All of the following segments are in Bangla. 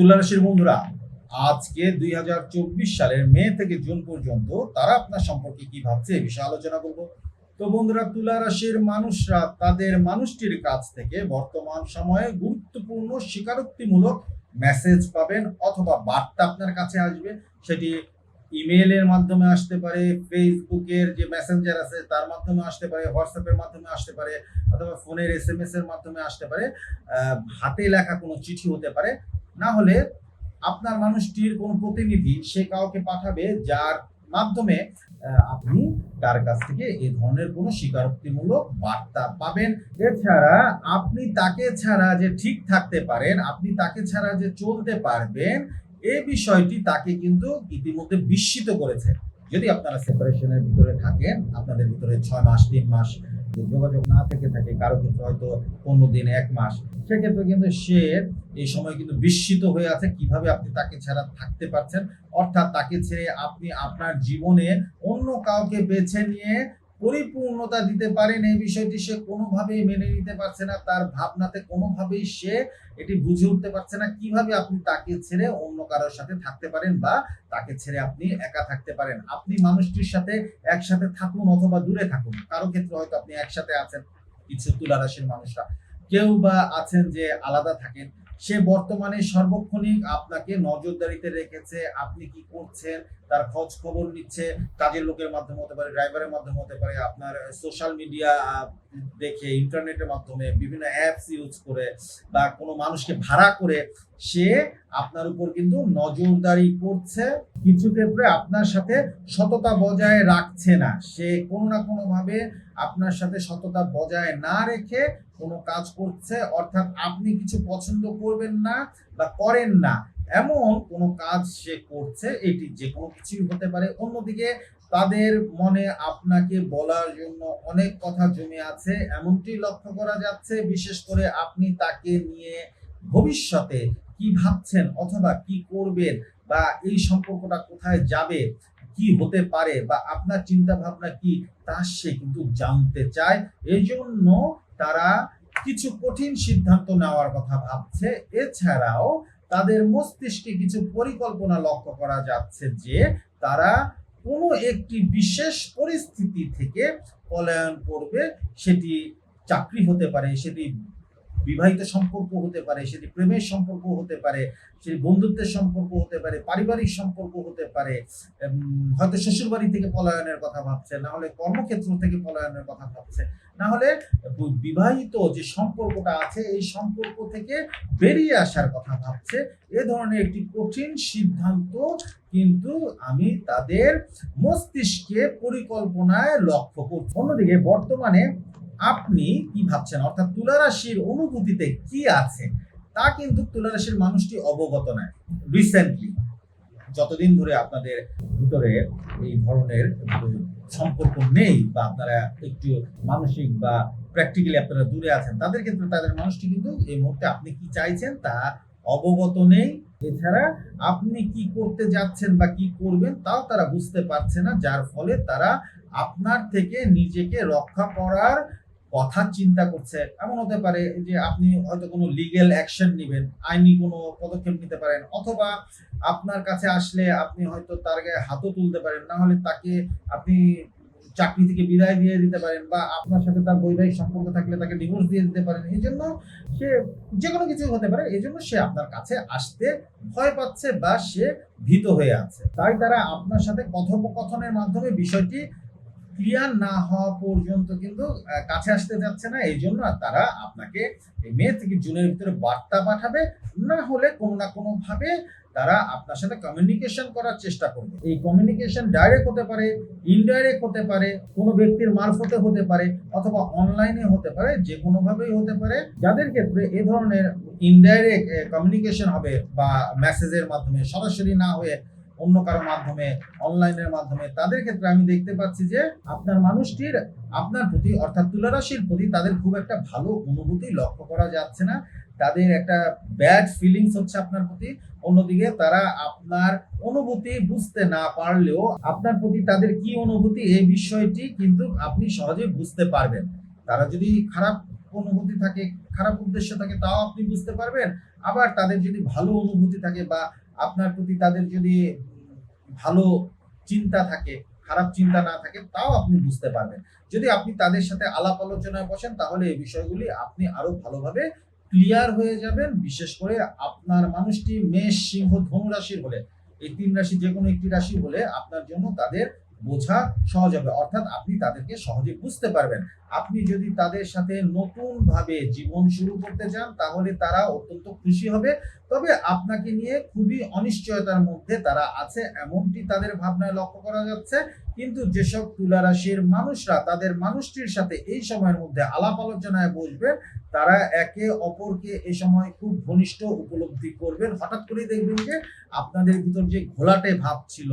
তুলারাশির বন্ধুরা, আজকে দুই হাজার চব্বিশ সালের মে থেকে জুন পর্যন্ত তারা আপনার সম্পর্কে কি ভাবছে এ বিষয়ে আলোচনা করব। তো বন্ধুরা, তুলা রাশির মানুষরা তাদের মানুষটির কাছ থেকে বর্তমান সময়ে গুরুত্বপূর্ণ স্বীকারোক্তিমূলক মেসেজ পাবেন অথবা বার্তা আপনার কাছে আসবে। সেটি ইমেইলের মাধ্যমে আসতে পারে, ফেসবুকের যে মেসেঞ্জার আছে তার মাধ্যমে আসতে পারে, হোয়াটসঅ্যাপের মাধ্যমে আসতে পারে, অথবা ফোনের এস এম এস এর মাধ্যমে আসতে পারে হাতে লেখা কোনো চিঠি হতে পারে। না হলে আপনার মানুষটির কোনো প্রতিনিধি সে কাউকে পাঠাবে যার মাধ্যমে আপনি তার কাছ থেকে এ ধরনের কোনো স্বীকারোক্তিমূলক বার্তা পাবেন। এছাড়া আপনি তাকে ছাড়া যে ঠিক থাকতে পারেন, আপনি তাকে ছাড়া যে চলতে পারবেন এই বিষয়টি তাকে কিন্তু ইতিমধ্যে বিস্মিত করেছে। যদি আপনারা সেপারেশনের ভিতরে থাকেন, আপনাদের ভিতরে ছয় মাস, তিন মাস যোগাযোগ না থেকে থাকে, কারও ক্ষেত্রে হয়তো পনেরো দিন, এক মাস, সেক্ষেত্রে কিন্তু সে এই সময় কিন্তু বিস্মিত হয়ে আছে কীভাবে আপনি তাকে ছাড়া থাকতে পারছেন। অর্থাৎ তাকে ছেড়ে আপনি আপনার জীবনে অন্য কাউকে বেছে নিয়ে পরিপূর্ণতা দিতে পারেন এই বিষয়টি, সে কোনোভাবেই মেনে নিতে পারছে না, তার ভাবনাতে কোনোভাবেই সে এটি বুঝে উঠতে পারছে না। কীভাবে আপনি তাকে ছেড়ে অন্য কারোর সাথে থাকতে পারেন বা তাকে ছেড়ে আপনি একা থাকতে পারেন? আপনি মানুষটির সাথে একসাথে থাকুন অথবা দূরে থাকুন। কারও ক্ষেত্রে হয়তো আপনি একসাথে আছেন কিছু তুলা রাশির মানুষরা। কেউ বা আছেন যে আলাদা থাকেন। সে বর্তমানে সর্বক্ষণিক আপনাকে নজরদারিতে রেখেছে, আপনি কি করছেন, তার খোঁজ খবর নিচ্ছে, কাজের লোকের মাধ্যমে হতে পারে ড্রাইভারের মাধ্যমে হতে পারে, আপনার সোশ্যাল মিডিয়া দেখে ইন্টারনেটের মাধ্যমে বিভিন্ন অ্যাপস ইউজ করে বা কোনো মানুষকে ভাড়া করে সে আপনার উপর কিন্তু নজরদারি করছে। কিছু ক্ষেত্রে আপনার সাথে সততা বজায় রাখছে না। সে কোনো না কোনোভাবে আপনার সাথে সততা বজায় না রেখে কোনো কাজ করছে, অর্থাৎ আপনি কিছু পছন্দ করবেন না বা করেন না, এমন কোনো কাজ সে করছে, এটি যে কোনো কিছুই হতে পারে। অন্যদিকে তাদের মনে আপনাকে বলার জন্য অনেক কথা জমে আছে, এমনটি লক্ষ্য করা যাচ্ছে, বিশেষ করে আপনি তাকে নিয়ে ভবিষ্যতে কি ভাবছেন অথবা কি করবেন বা এই সম্পর্কটা কোথায় যাবে, কি হতে পারে বা আপনার চিন্তা ভাবনা কি, তা সে কিন্তু জানতে চায়। এই জন্য তারা কিছু কঠিন সিদ্ধান্ত নেওয়ার কথা ভাবছে। এছাড়াও তাদের মস্তিষ্কে কিছু পরিকল্পনা লক্ষ্য করা যাচ্ছে যে তারা কোনো একটি বিশেষ পরিস্থিতি থেকে পলায়ন করবে। সেটি চাকরি হতে পারে, সেটি বিবাহিত সম্পর্ক হতে পারে, সেটি প্রেমের সম্পর্ক হতে পারে, সেটি বন্ধুত্বের সম্পর্ক হতে পারে, পারিবারিক সম্পর্ক হতে পারে হয়তো শ্বশুরবাড়ি থেকে পলায়নের কথা ভাবছে, না হলে কর্মক্ষেত্র থেকে পলায়নের কথা ভাবছে, না হলে বিবাহিত যে সম্পর্কটা আছে, এই সম্পর্ক থেকে বেরিয়ে আসার কথা ভাবছে, এ ধরনের একটি কঠিন সিদ্ধান্ত কিন্তু আমি তাদের মস্তিষ্কে পরিকল্পনায় লক্ষ্য করছি। অন্যদিকে বর্তমানে আপনি কি ভাবছেন? অর্থাৎ তুলারাশির অনুভূতিতে কি আছে? তা কিন্তু তুলারাশির মানুষটি অবগত নয়। রিসেন্টলি যতদিন ধরে আপনাদের ভিতরে এই ধরনের সম্পর্ক নেই বা আপনারা একটু মানসিক বা প্র্যাকটিক্যালি আপনারা দূরে আছেন, তাদের ক্ষেত্রে তাদের মানুষটি কিন্তু এই মুহূর্তে আপনি কি চাইছেন তা অবগত নেই। এছাড়া আপনি কি করতে যাচ্ছেন বা কি করবেন তাও তারা বুঝতে পারছে না, যার ফলে তারা আপনার থেকে নিজেকে রক্ষা করার কথা চিন্তা করছে, এমন হতে পারে যে আপনি হয়তো কোনো লিগ্যাল অ্যাকশন নেবেন, আইনি কোনো পদক্ষেপ নিতে পারেন, অথবা আপনার কাছে আসলে আপনি হয়তো তার গায়ে হাতও তুলতে পারেন, না হলে তাকে আপনি চাকরি থেকে বিদায় দিয়ে দিতে পারেন, বা আপনার সাথে তার বৈবাহিক সম্পর্ক থাকলে তাকে ডিভোর্স দিয়ে দিতে পারেন, এই জন্য সে যে কোনো কিছু হতে পারে, এই জন্য সে আপনার কাছে আসতে ভয় পাচ্ছে বা সে ভীত হয়ে আছে। তাই তারা আপনার সাথে কথোপকথনের মাধ্যমে বিষয়টি ক্লিয়ার না হওয়া পর্যন্ত কিন্তু কাছে আসতে যাচ্ছে না। এই জন্য তারা আপনাকে মে থেকে জুনের ভিতরে বার্তা পাঠাবে। না হলে কোনো না কোনো ভাবে তারা আপনার সাথে কমিউনিকেশন করার চেষ্টা করবে। এই কমিউনিকেশন ডাইরেক্ট হতে পারে ইনডাইরেক্ট হতে পারে, কোনো ব্যক্তির মারফতে হতে পারে অথবা অনলাইনে হতে পারে, যে কোনোভাবেই হতে পারে। যাদের ক্ষেত্রে এ ধরনের ইনডাইরেক্ট কমিউনিকেশন হবে বা মেসেজের মাধ্যমে সরাসরি না হয়ে অন্য কারও মাধ্যমে, অনলাইনের মাধ্যমে, তাদের ক্ষেত্রে আমি দেখতে পাচ্ছি যে আপনার মানুষটির, আপনার প্রতি অর্থাৎ তুলারাশির প্রতি তাদের খুব একটা ভালো অনুভূতি লক্ষ্য করা যাচ্ছে না। তাদের একটা ব্যাড ফিলিংস হচ্ছে আপনার প্রতি। অন্যদিকে তারা আপনার অনুভূতি বুঝতে না পারলেও আপনার প্রতি তাদের কি অনুভূতি এই বিষয়টি কিন্তু আপনি সহজে বুঝতে পারবেন। তারা যদি খারাপ অনুভূতি থাকে, খারাপ উদ্দেশ্য থাকে, তাও আপনি বুঝতে পারবেন। আবার তাদের যদি ভালো অনুভূতি থাকে বা আপনার প্রতি তাদের যদি ভালো চিন্তা থাকে, খারাপ চিন্তা না থাকে, তাও আপনি বুঝতে পারবেন। যদি আপনি তাদের সাথে আলাপ আলোচনায় বসেন, তাহলে এই বিষয়গুলি আপনি আরও ভালোভাবে ক্লিয়ার হয়ে যাবেন। বিশেষ করে আপনার মানুষটি মেষ, সিংহ, ধনু রাশির হলে, এই তিন রাশি যে কোনো একটি রাশি হলে আপনার জন্য তাদের বোঝা সহজ হবে। অর্থাৎ আপনি তাদেরকে সহজে বুঝতে পারবেন। আপনি যদি তাদের সাথে নতুন ভাবে জীবন শুরু করতে চান, তাহলে তারা অত্যন্ত খুশি হবে। তবে আপনাকে নিয়ে খুবই অনিশ্চয়তার মধ্যে তারা আছে, এমনটি তাদের ভাবনায় লক্ষ্য করা যাচ্ছে। কিন্তু যেসব তুলা রাশির মানুষরা তাদের মানুষটির সাথে এই সময়ের মধ্যে আলাপ আলোচনায় বসবেন, তারা একে অপরকে এই সময় খুব ঘনিষ্ঠ উপলব্ধি করবেন। হঠাৎ করেই দেখবেন যে আপনাদের ভিতর যে ঘোলাটে ভাব ছিল,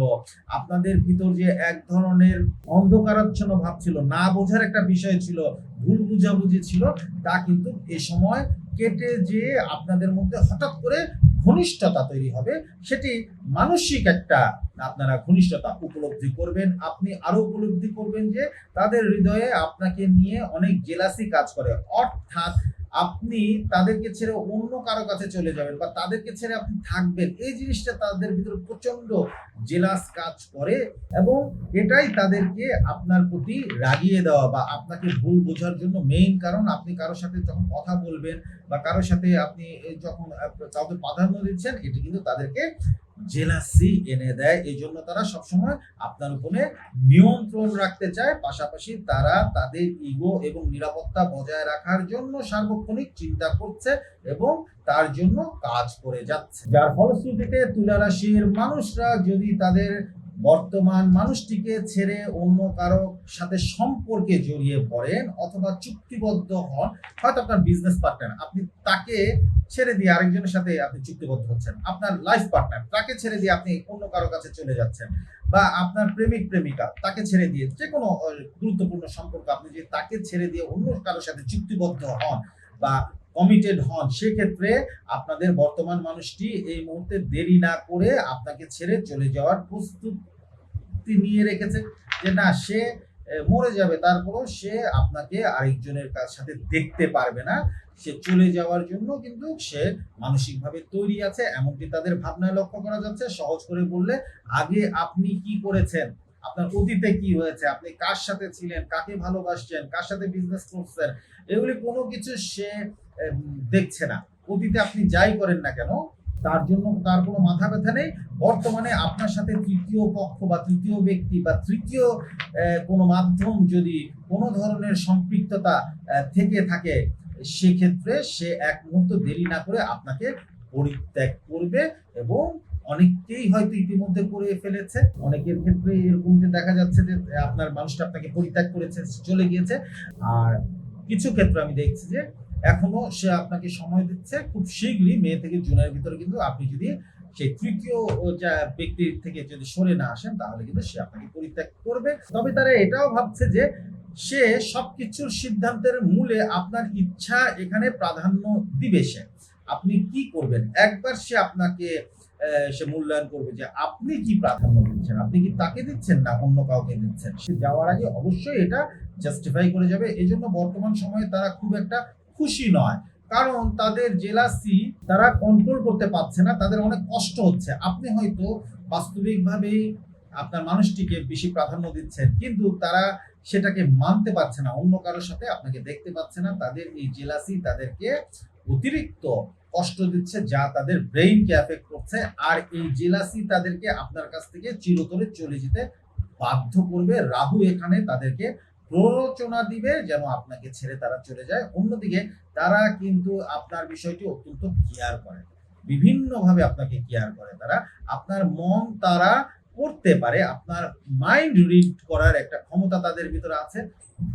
আপনাদের ভিতর যে এক ধরনের অন্ধকারাচ্ছন্ন ভাব ছিল, না বোঝার একটা বিষয় ছিল, ভুল বুঝাবুঝি ছিল, তা কিন্তু এ সময় কেটে যে আপনাদের মধ্যে হঠাৎ করে ঘনিষ্ঠতা তৈরি হবে, সেটি মানসিক একটা আপনারা ঘনিষ্ঠতা উপলব্ধি করবেন। আপনি আরও উপলব্ধি করবেন যে তাদের হৃদয়ে আপনাকে নিয়ে অনেক জেলাসি কাজ করে। অর্থাৎ আপনি তাদেরকে ছেড়ে অন্য কারও কাছে চলে যাবেন বা তাদেরকে ছেড়ে আপনি থাকবেন। এই জিনিসটা তাদের ভিতরে প্রচণ্ড জেলাস কাজ করে এবং এটাই তাদেরকে আপনার প্রতি রাগিয়ে দেওয়া বা আপনাকে ভুল বোঝার জন্য মেইন কারণ। আপনি কারোর সাথে যখন কথা বলবেন বা কারোর সাথে আপনি যখন কাউকে প্রাধান্য দিচ্ছেন, এটি কিন্তু তাদেরকে জেলাসি এনে দেয়। এই জন্য তারা সবসময় আপনার উপরে নিয়ন্ত্রণ রাখতে চায়। পাশাপাশি তারা তাদের ইগো এবং নিরাপত্তা বজায় রাখার জন্য সার্বক্ষণিক চিন্তা করছে এবং তার জন্য কাজ করে যাচ্ছে। যার ফলশ্রুতিতে তুলা রাশির মানুষরা যদি তাদের বর্তমান মানুষটিকে ছেড়ে অন্য কারও সাথে সম্পর্কে জড়িয়ে পড়েন অথবা চুক্তিবদ্ধ হন, হয়তো আপনার বিজনেস পার্টনার আপনি তাকে ছেড়ে দিয়ে আরেকজনের সাথে আপনি চুক্তিবদ্ধ হচ্ছেন, আপনার লাইফ পার্টনার তাকে ছেড়ে দিয়ে আপনি অন্য কারও কাছে চলে যাচ্ছেন, বা আপনার প্রেমিক, প্রেমিকা, তাকে ছেড়ে দিয়ে যে কোনো গুরুত্বপূর্ণ সম্পর্ক, আপনি যে তাকে ছেড়ে দিয়ে অন্য কারোর সাথে চুক্তিবদ্ধ হন, বা কমিটেড হন, সেক্ষেত্রে আপনাদের বর্তমান মানুষটি এই মুহূর্তে দেরি না করে আপনাকে ছেড়ে চলে যাওয়ার প্রস্তুতি নিয়ে রেখেছে যে না, সে মরে যাবে, তারপরও সে আপনাকে আরেকজনের কাছ, সাথে দেখতে পারবে না। সে চলে যাওয়ার জন্য কিন্তু সে মানসিকভাবে তৈরি আছে, এমনকি তাদের ভাবনায় লক্ষ্য করা যাচ্ছে। সহজ করে বললে, আগে আপনি কি করেছেন? আপনার অতীতে কি হয়েছে? আপনি কার সাথে ছিলেন? কাকে ভালোবাসছেন? কার সাথে বিজনেস করছেন? এগুলি কোনো কিছু সে দেখছে না। অতীতে আপনি যাই করেন না কেন, তার জন্য তার কোনো মাথা ব্যথা নেই। বর্তমানে আপনার সাথে তৃতীয় পক্ষ বা তৃতীয় ব্যক্তি বা তৃতীয় কোনো মাধ্যম যদি কোনো ধরনের সম্পৃক্ততা থেকে থাকে, সেক্ষেত্রে সে এক মুহূর্ত দেরি না করে আপনাকে পরিত্যাগ করবে এবং অনেককেই হয়তো ইতিমধ্যে করে ফেলেছে। অনেকের ক্ষেত্রে এরকম দেখা যাচ্ছে যে, আপনার মানুষটা আপনাকে পরিত্যাগ করেছে, চলে গিয়েছে। আর কিছু ক্ষেত্রে আমি দেখছি যে, এখনও সে আপনাকে সময় দিচ্ছে খুব শীঘ্রই মে থেকে জুনের ভিতরে কিন্তু আপনি যদি সেই তৃতীয় যা ব্যক্তির থেকে যদি সরে না আসেন, তাহলে কিন্তু সে আপনাকে পরিত্যাগ করবে। তবে তারা এটাও ভাবছে যে, সে সবকিছুর সিদ্ধান্তের মূলে আপনার ইচ্ছা এখানে প্রাধান্য দিবে সে। আপনি কি করবেন? একবার সে আপনাকে সে মূল্যায়ন করবে যে আপনি কি প্রাধান্য দিচ্ছেন? আপনি কি তাকে দিচ্ছেন না অন্য কাউকে দিচ্ছেন? সে যাওয়ার আগে অবশ্যই এটা জাস্টিফাই করে যাবে। এই জন্য বর্তমান সময়ে তারা খুব একটা খুশি নয়। কারণ তাদের জেলাসি তারা কন্ট্রোল করতে পারছে না, তাদের অনেক কষ্ট হচ্ছে। আপনি হয়তো বাস্তবিকভাবেই আপনার মানুষটিকে বেশি প্রাধান্য দিচ্ছেন, কিন্তু তারা সেটাকে মানতে পারছে না। অন্য কারোর সাথে আপনাকে দেখতে পাচ্ছে না। তাদের এই জেলাসি তাদেরকে অতিরিক্ত কষ্ট দিচ্ছে, যা তাদের ব্রেইনকে এফেক্ট করছে, আর এই জেলাসি তাদেরকে আপনার কাছ থেকে চিরতরে চলে যেতে বাধ্য করবে। রাহু এখানে তাদেরকে প্ররোচনা দিবে, যেন আপনাকে ছেড়ে তারা চলে যায়। অন্যদিকে তারা কিন্তু আপনার বিষয়টি অত্যন্ত কেয়ার করে। বিভিন্নভাবে আপনাকে কেয়ার করে তারা। আপনার মন তারা করতে পারে, আপনার মাইন্ড রিড করার একটা ক্ষমতা তাদের ভিতরে আছে।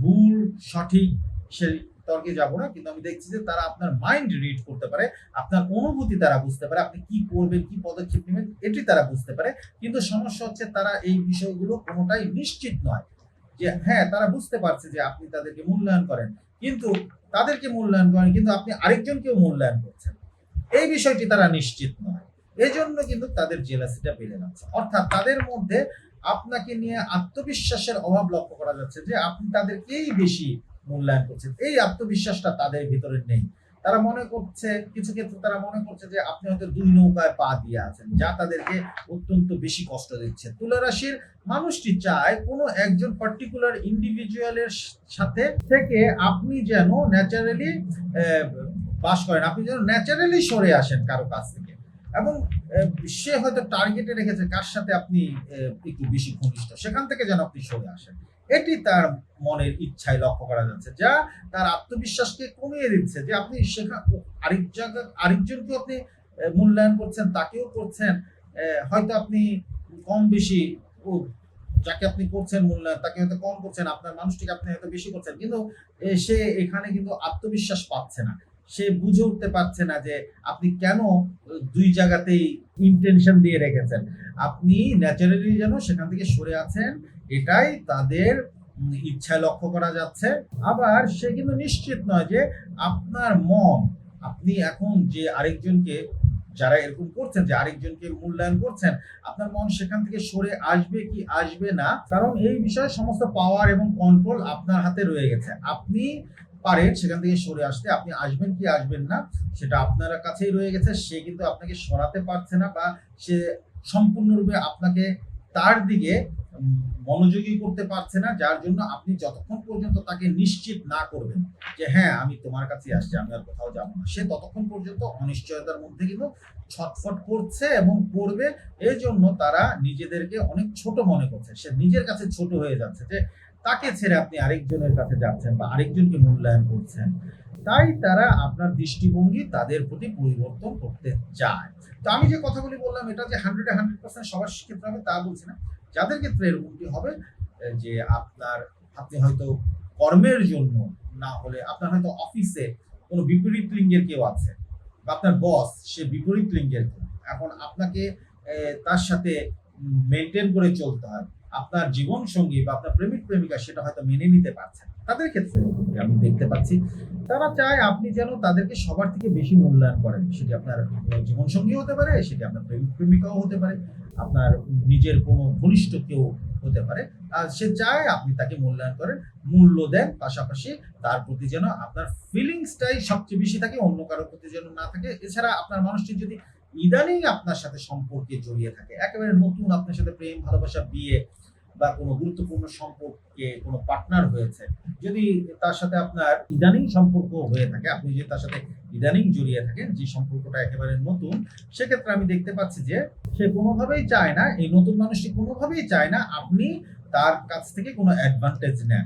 ভুল, সঠিক, সেই তর্কে যাব না, কিন্তু আমি দেখছি যে তারা আপনার মাইন্ড রিড করতে পারে, আপনার অনুভূতি তারা বুঝতে পারে, আপনি কি করবেন, কি পদক্ষেপ নেবেন, এটি তারা বুঝতে পারে, কিন্তু সমস্যা হচ্ছে তারা এই বিষয়গুলো কোনোটাই নিশ্চিত নয় যে হ্যাঁ তারা বুঝতে পারছে যে আপনি তাদেরকে মূল্যায়ন করেন, কিন্তু তাদেরকে মূল্যায়ন করেন, কিন্তু আপনি আরেকজনকেও মূল্যায়ন করছেন। এই বিষয়টি তারা নিশ্চিত নয়। এই জন্য কিন্তু তাদের জেলাসিটা বেড়ে যাচ্ছে। অর্থাৎ তাদের মধ্যে আপনাকে নিয়ে আত্মবিশ্বাসের অভাব লক্ষ্য করা যাচ্ছে যে, আপনি তাদেরকেই বেশি মূল্যায়ন করছেন এই আত্মবিশ্বাসটা তাদের ভিতরে নেই। তারা মনে করছে, কিছু ক্ষেত্রে তারা মনে করছে যে আপনি হয়তো দুই নৌকায় পা দিয়ে আছেন, যা তাদেরকে অত্যন্ত বেশি কষ্ট দিচ্ছে। তুলা রাশির মানুষটি চায় কোনো একজন পার্টিকুলার ইন্ডিভিজুয়ালের সাথে থেকে আপনি যেন ন্যাচারালি বাস করেন, আপনি যেন ন্যাচারালি সরে আসেন কারও কাছ থেকে। এবং সে হয়তো টার্গেটে রেখেছে কার সাথে আপনি একটু বেশি ঘনিষ্ঠ, সেখান থেকে যেন আপনি সরে আসেন। এটি তার মনের ইচ্ছায় লক্ষ্য করা যাচ্ছে, যা তার আত্মবিশ্বাসকে কমিয়ে দিচ্ছে, যে আপনি সেখানে আরেক জায়গা আরেকজনকেও আপনি মূল্যায়ন করছেন, তাকেও করছেন হয়তো আপনি কম বেশি যাকে আপনি করছেন মূল্যায়ন, তাকে হয়তো কম করছেন, আপনার মানুষটিকে আপনি হয়তো বেশি করছেন, কিন্তু সে এখানে কিন্তু আত্মবিশ্বাস পাচ্ছে না। সে বুঝে উঠতে পারছে না যে আপনি কেন দুই জায়গাতেই ইন্টেনশন দিয়ে রেখেছেন। আপনি ন্যাচারালি যেন সেখান থেকে সরে আছেন, এটাই তাদের ইচ্ছায় লক্ষ্য করা যাচ্ছে। আবার সে কিন্তু নিশ্চিত নয় যে আপনার মন, আপনি এখন যে আরেকজনকে যারা এরকম করছেন, যে আরেকজনকে মূল্যায়ন করছেন, আপনার মন সেখান থেকে সরে আসবে কি আসবে না? কারণ এই বিষয়ে সমস্ত পাওয়ার এবং কন্ট্রোল আপনার হাতে রয়ে গেছে। আপনি পারেন সেখান থেকে সরে আসতে আপনি আসবেন কি আসবেন না, সেটা আপনার কাছেই রয়ে গেছে, সে কিন্তু আপনাকে সরাতে পারছে না বা সে সম্পূর্ণরূপে আপনাকে তার দিকে মনোযোগী করতে পারছে না, যার জন্য আপনি যতক্ষণ পর্যন্ত তাকে নিশ্চিত না করবেন যে হ্যাঁ আমি তোমার কাছে আসছি, আমি আর কোথাও যাব না। সে ততক্ষণ পর্যন্ত অনিশ্চয়তার মধ্যে কিন্তু ছটফট করছে এবং করবে এই জন্য তারা নিজেদেরকে অনেক ছোট মনে করছে। সে নিজের কাছে ছোট হয়ে যাচ্ছে যে তাকে ছেড়ে আপনি আরেকজনের কাছে যাচ্ছেন বা আরেকজনকে মূল্যায়ন করছেন, তাই তারা আপনার দৃষ্টিভঙ্গি তাদের প্রতি পরিবর্তন করতে চায়। তো আমি যে কথাগুলি বললাম, এটা যে হান্ড্রেড হান্ড্রেড পার্সেন্ট সবার ক্ষেত্রে হবে তা বলছি না। যাদের ক্ষেত্রে এরকমটি হবে যে আপনার, আপনি হয়তো কর্মের জন্য না হলে আপনার হয়তো অফিসে কোনো বিপরীত লিঙ্গের কেউ আছে বা আপনার বস, সে বিপরীত লিঙ্গের এখন আপনাকে তার সাথে মেনটেন করে চলতে হয়। আপনার জীবন সঙ্গী বা আপনার প্রেমিক প্রেমিকা সেটা হয়তো মেনে নিতে পারছে না। তাদের ক্ষেত্রে আমি দেখতে পাচ্ছি, তারা চায় আপনি যেন তাদেরকে সবার থেকে বেশি মূল্যায়ন করেন। সেটি আপনার জীবন সঙ্গী হতে পারে, সেটি আপনার প্রেমিক প্রেমিকাও হতে পারে, আপনার নিজের কোনো ঘনিষ্ঠ কেউ হতে পারে। আর সে চায় আপনি তাকে মূল্যায়ন করেন, মূল্য দেন, পাশাপাশি তার প্রতি যেন আপনার ফিলিংসটাই সবচেয়ে বেশি থাকে, অন্য কারোর প্রতি যেন না থাকে। এছাড়া আপনার মানুষটি যদি ইদানিং আপনার সাথে সম্পর্কে জড়িয়ে থাকে। একেবারে নতুন আপনার সাথে প্রেম, ভালোবাসা, বিয়ে বা কোনো গুরুত্বপূর্ণ সম্পর্কে কোনো পার্টনার হয়েছে। যদি তার সাথে আপনার ইদানিং সম্পর্ক হয়ে থাকে, আপনি যদি তার সাথে ইদানিং জড়িয়ে থাকেন, যে সম্পর্কটা একেবারে নতুন, সেক্ষেত্রে আমি দেখতে পাচ্ছি যে সে কোনোভাবেই চায় না, এই নতুন মানুষটি কোনোভাবেই চায় না, আপনি তার কাছ থেকে কোনো অ্যাডভান্টেজ নেন।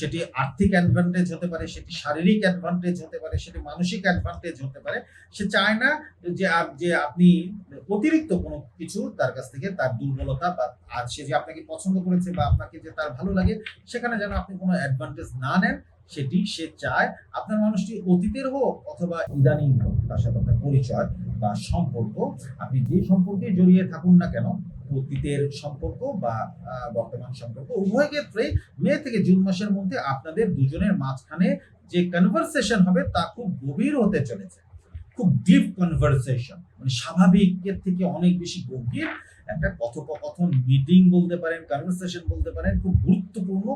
সেটি আর্থিক অ্যাডভান্টেজ হতে পারে, সেটি শারীরিক অ্যাডভান্টেজ হতে পারে, সেটি মানসিক অ্যাডভান্টেজ হতে পারে। সে চায় না যে যে আপনি অতিরিক্ত কোনো কিছু তার কাছ থেকে, তার দুর্বলতা বা আর সে যে আপনাকে পছন্দ করেছে বা আপনাকে যে তার ভালো লাগে, সেখানে যেন আপনি কোনো অ্যাডভান্টেজ না নেন, সেটি সে চায়। আপনার মানুষটি অতীতের হোক অথবা ইদানিং হোক, তার সাথে আপনার পরিচয় বা সম্পর্ক, আপনি যে সম্পর্কে জড়িয়ে থাকুন না কেন অতীতের সম্পর্ক বা বর্তমান সম্পর্ক উভয় ক্ষেত্রে মে থেকে জুন মাসের মধ্যে আপনাদের দুজনের মাঝখানে যে কনভারসেশন হবে তা খুব গভীর হতে চলেছে। খুব ডিপ কনভারসেশন মানে স্বাভাবিকের থেকে অনেক বেশি গভীর একটা কথোপকথন মিটিং বলতে পারেন কনভারসেশন বলতে পারেন, খুব গুরুত্বপূর্ণ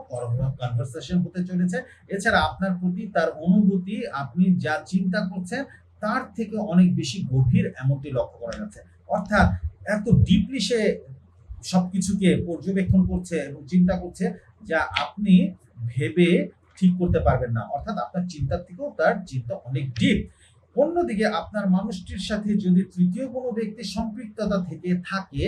কনভারসেশন হতে চলেছে। এছাড়া আপনার প্রতি তার অনুভূতি, আপনি যা চিন্তা করছেন, তার থেকে অনেক বেশি গভীর এমনটি লক্ষ্য করা যাচ্ছে। অর্থাৎ এত ডিপলি সে সবকিছুকে পর্যবেক্ষণ করছে এবং চিন্তা করছে যা আপনি ভেবে ঠিক করতে পারবেন না। অর্থাৎ আপনার চিন্তার থেকেও তার চিন্তা অনেক ডিপ অন্যদিকে আপনার মানুষটির সাথে যদি তৃতীয় কোনো ব্যক্তি সম্পৃক্ততা থেকে থাকে,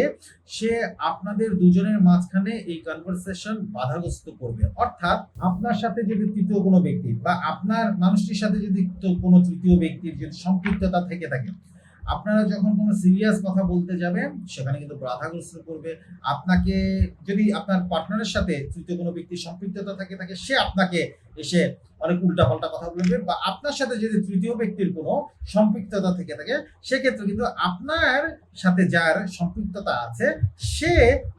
সে আপনাদের দুজনের মাঝখানে এই কনভারসেশন বাধাগ্রস্ত করবে। অর্থাৎ আপনার সাথে যদি তৃতীয় কোনো ব্যক্তি বা আপনার মানুষটির সাথে যদি কোনো তৃতীয় ব্যক্তির যদি সম্পৃক্ততা থেকে থাকে আপনারা যখন কোনো সিরিয়াস কথা বলতে যাবেন, সেখানে কিন্তু বাধাগ্রস্ত করবে। আপনাকে যদি আপনার পার্টনারের সাথে তৃতীয় কোনো ব্যক্তির সম্পৃক্ততা থাকে থাকে সে আপনাকে এসে অনেক উল্টাপাল্টা কথা বলবে বা আপনার সাথে যদি তৃতীয় ব্যক্তির কোনো সম্পৃক্ততা থেকে থাকে, সেক্ষেত্রে কিন্তু আপনার সাথে যার সম্পৃক্ততা আছে, সে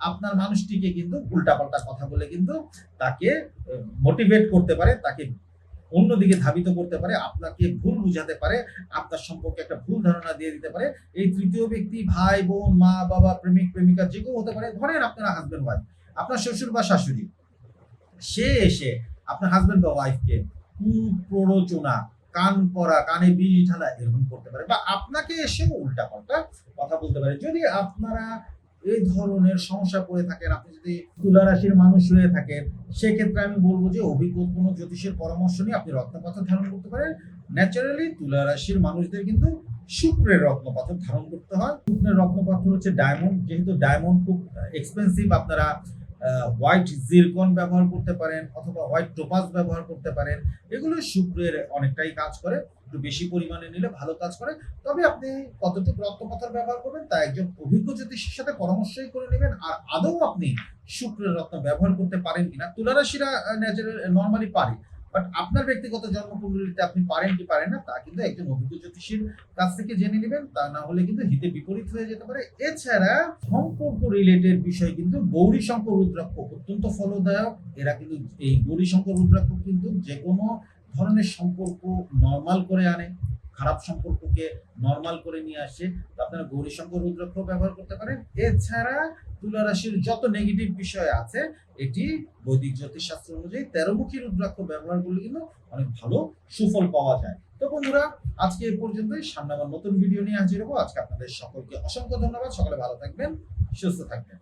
আপনার মানুষটিকে কিন্তু উল্টাপাল্টা কথা বলে কিন্তু তাকে মোটিভেট করতে পারে, তাকে অন্যদিকে ধাবিত করতে পারে, আপনাকে ভুল বুঝাতে পারে, আপনার সম্পর্কে একটা ভুল ধারণা দিয়ে দিতে পারে। এই তৃতীয় ব্যক্তি ভাই, বোন, মা, বাবা, প্রেমিক, প্রেমিকা, যে কেউ হতে পারে, ধরেন আপনারা হাজবেন্ড ওয়াইফ আপনার শ্বশুর বা শাশুড়ি, সে এসে আপনার হাজবেন্ড বা ওয়াইফকে কুপ্ররোচনা কান পরা, কানে বিড়ি ঢালা এরকম করতে পারে বা আপনাকে এসে উল্টা পাল্টা কথা বলতে পারে। যদি আপনারা এই ধরনের সমস্যা পড়ে থাকেন। আপনি যদি তুলা রাশির মানুষ হয়ে থাকেন, সেক্ষেত্রে আমি বলব যে অভিজ্ঞ কোনো জ্যোতিষের পরামর্শ নিয়ে আপনি রত্নপাথর ধারণ করতে পারেন। ন্যাচারালি তুলা রাশির মানুষদের কিন্তু শুক্রের রত্নপাথর ধারণ করতে হয়। শুক্রের রত্নপাথর হচ্ছে ডায়মন্ড যেহেতু ডায়মন্ড খুব এক্সপেন্সিভ আপনারা হোয়াইট জিরকন ব্যবহার করতে পারেন অথবা হোয়াইট টোপাস ব্যবহার করতে পারেন। এগুলো শুক্রের অনেকটাই কাজ করে। একটু বেশি পরিমাণে নিলে ভালো কাজ করে। তবে আপনি কতটুকু রত্নপাথর ব্যবহার করবেন, তা একজন অভিজ্ঞ জ্যোতিষের সাথে পরামর্শই করে নেবেন, আর আদৌ আপনি শুক্রের রত্ন ব্যবহার করতে পারেন কিনা, তুলারাশিরা ন্যাচারাল নর্মালি পারে। বাট আপনার ব্যক্তিগত জন্মকুণ্ডলিতে আপনি পারেন কি পারেন না, তা কিন্তু একজন অভিজ্ঞ জ্যোতিষীর কাছ থেকে জেনে নেবেন, তা না হলে কিন্তু হিতে বিপরীত হয়ে যেতে পারে। এছাড়া সম্পর্ক রিলেটেড বিষয় কিন্তু গৌরী শঙ্কর রুদ্রাক্ষ অত্যন্ত ফলদায়ক। এরা কিন্তু এই গৌরী শঙ্কর রুদ্রাক্ষ কিন্তু যে কোনো ধরনের সম্পর্ক নর্মাল করে আনে, খারাপ সম্পর্ককে নর্মাল করে নিয়ে আসে আপনারা গৌরী শঙ্কর রুদ্রাক্ষ ব্যবহার করতে পারেন। এছাড়া তুলা রাশির যত নেগেটিভ বিষয় আছে, এটি বৈদিক জ্যোতিষ শাস্ত্র অনুযায়ী তেরোমুখী রুদ্রাক্ষ ব্যবহার করলে কিন্তু অনেক ভালো সুফল পাওয়া যায়। তো বন্ধুরা, আজকে এ পর্যন্তই। সামনে আবার নতুন ভিডিও নিয়ে হাজির হব। আজকে আপনাদের সকলকে অসংখ্য ধন্যবাদ। সকলে ভালো থাকবেন, সুস্থ থাকবেন।